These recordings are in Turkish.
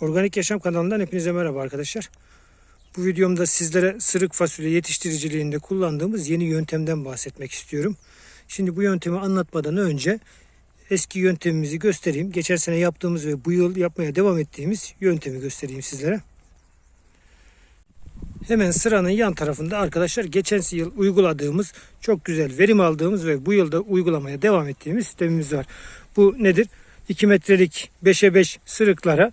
Organik Yaşam kanalından hepinize merhaba arkadaşlar. Bu videomda sizlere sırık fasulye yetiştiriciliğinde kullandığımız yeni yöntemden bahsetmek istiyorum. Şimdi bu yöntemi anlatmadan önce eski yöntemimizi göstereyim. Geçen sene yaptığımız ve bu yıl yapmaya devam ettiğimiz yöntemi göstereyim sizlere. Hemen sıranın yan tarafında arkadaşlar geçen yıl uyguladığımız çok güzel verim aldığımız ve bu yılda uygulamaya devam ettiğimiz sistemimiz var. Bu nedir? 2 metrelik 5'e 5 sırıklara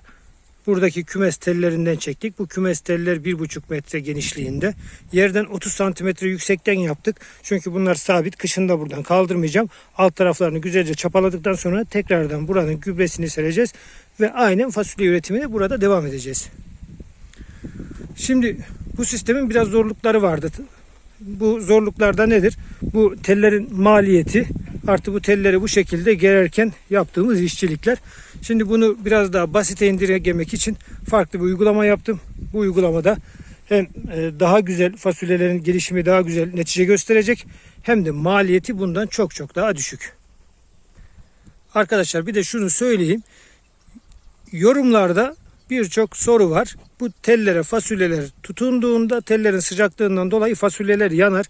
buradaki kümes tellerinden çektik. Bu kümes teller 1,5 metre genişliğinde. Yerden 30 santimetre yüksekten yaptık. Çünkü bunlar sabit. Kışın da buradan kaldırmayacağım. Alt taraflarını güzelce çapaladıktan sonra tekrardan buranın gübresini sereceğiz. Ve aynen fasulye üretimine burada devam edeceğiz. Şimdi bu sistemin biraz zorlukları vardı. Bu zorluklarda nedir? Bu tellerin maliyeti artı bu telleri bu şekilde gererken yaptığımız işçilikler. Şimdi bunu biraz daha basite indirgemek için farklı bir uygulama yaptım. Bu uygulamada hem e, daha güzel fasulyelerin gelişimi daha güzel netice gösterecek hem de maliyeti bundan çok çok daha düşük. Arkadaşlar bir de şunu söyleyeyim. Yorumlarda birçok soru var. Bu tellere fasulyeler tutunduğunda tellerin sıcaklığından dolayı fasulyeler yanar.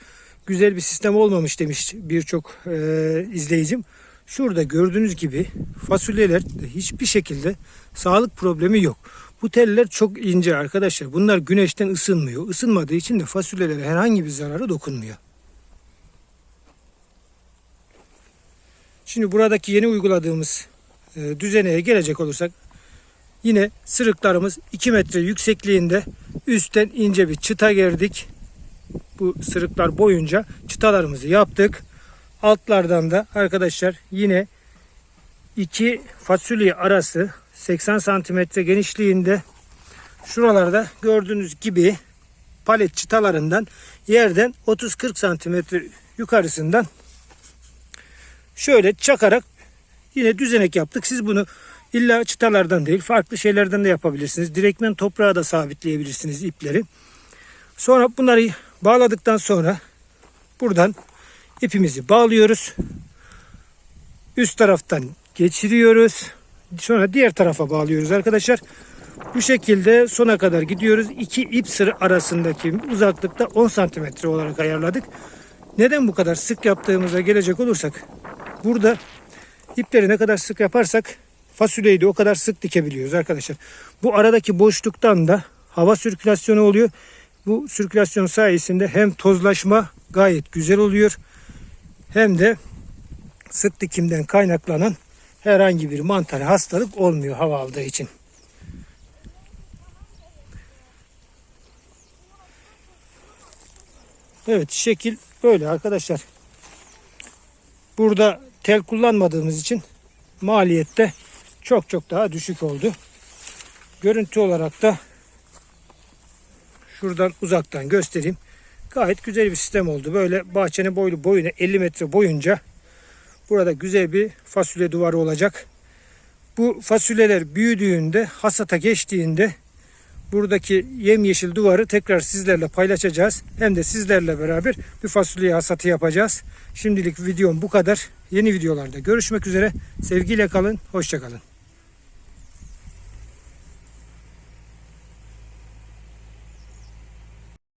Güzel bir sistem olmamış demiş birçok e, izleyicim. Şurada gördüğünüz gibi fasulyeler hiçbir şekilde sağlık problemi yok. Bu teller çok ince arkadaşlar. Bunlar güneşten ısınmıyor. Isınmadığı için de fasulyelere herhangi bir zararı dokunmuyor. Şimdi buradaki yeni uyguladığımız e, düzeneye gelecek olursak Yine sırıklarımız 2 metre yüksekliğinde üstten ince bir çıta gerdik. Bu sırıklar boyunca çıtalarımızı yaptık. Altlardan da arkadaşlar yine iki fasulye arası 80 santimetre genişliğinde şuralarda gördüğünüz gibi palet çıtalarından yerden 30-40 santimetre yukarısından şöyle çakarak yine düzenek yaptık. Siz bunu İlla çıtalardan değil farklı şeylerden de yapabilirsiniz. Direktmen toprağa da sabitleyebilirsiniz ipleri. Sonra bunları bağladıktan sonra buradan ipimizi bağlıyoruz. Üst taraftan geçiriyoruz. Sonra diğer tarafa bağlıyoruz arkadaşlar. Bu şekilde sona kadar gidiyoruz. İki ip sırı arasındaki uzaklıkta 10 santimetre olarak ayarladık. Neden bu kadar sık yaptığımıza gelecek olursak burada ipleri ne kadar sık yaparsak fasulyeyi de o kadar sık dikebiliyoruz arkadaşlar. Bu aradaki boşluktan da hava sirkülasyonu oluyor. Bu sirkülasyon sayesinde hem tozlaşma gayet güzel oluyor hem de sık dikimden kaynaklanan herhangi bir mantar hastalık olmuyor hava aldığı için. Evet şekil böyle arkadaşlar. Burada tel kullanmadığımız için maliyette çok çok daha düşük oldu. Görüntü olarak da şuradan uzaktan göstereyim. Gayet güzel bir sistem oldu. Böyle bahçenin boylu boyuna 50 metre boyunca burada güzel bir fasulye duvarı olacak. Bu fasulyeler büyüdüğünde hasata geçtiğinde buradaki yemyeşil duvarı tekrar sizlerle paylaşacağız. Hem de sizlerle beraber bir fasulye hasatı yapacağız. Şimdilik videom bu kadar. Yeni videolarda görüşmek üzere. Sevgiyle kalın, hoşçakalın.